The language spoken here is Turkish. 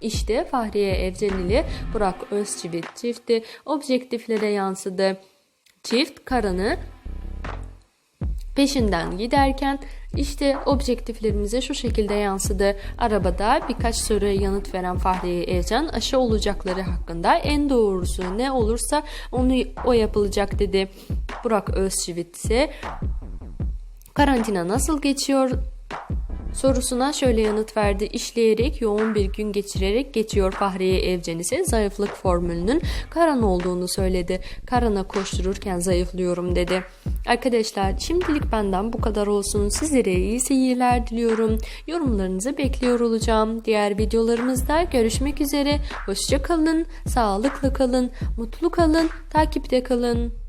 İşte Fahriye Evcen ile Burak Özçivit çifti objektiflere yansıdı. Çift Karan'ı peşinden giderken işte objektiflerimize şu şekilde yansıdı. Arabada birkaç soruya yanıt veren Fahriye Evcen aşı olacakları hakkında en doğrusu ne olursa onu o yapılacak dedi. Burak Özçivit ise karantina nasıl geçiyor sorusuna şöyle yanıt verdi. İşleyerek yoğun bir gün geçirerek geçiyor Fahriye Evcen ise zayıflık formülünün Karan olduğunu söyledi. Karan'a koştururken zayıflıyorum dedi. Arkadaşlar şimdilik benden bu kadar olsun. Sizlere iyi seyirler diliyorum. Yorumlarınızı bekliyor olacağım. Diğer videolarımızda görüşmek üzere. Hoşça kalın, sağlıklı kalın, mutlu kalın, takipte kalın.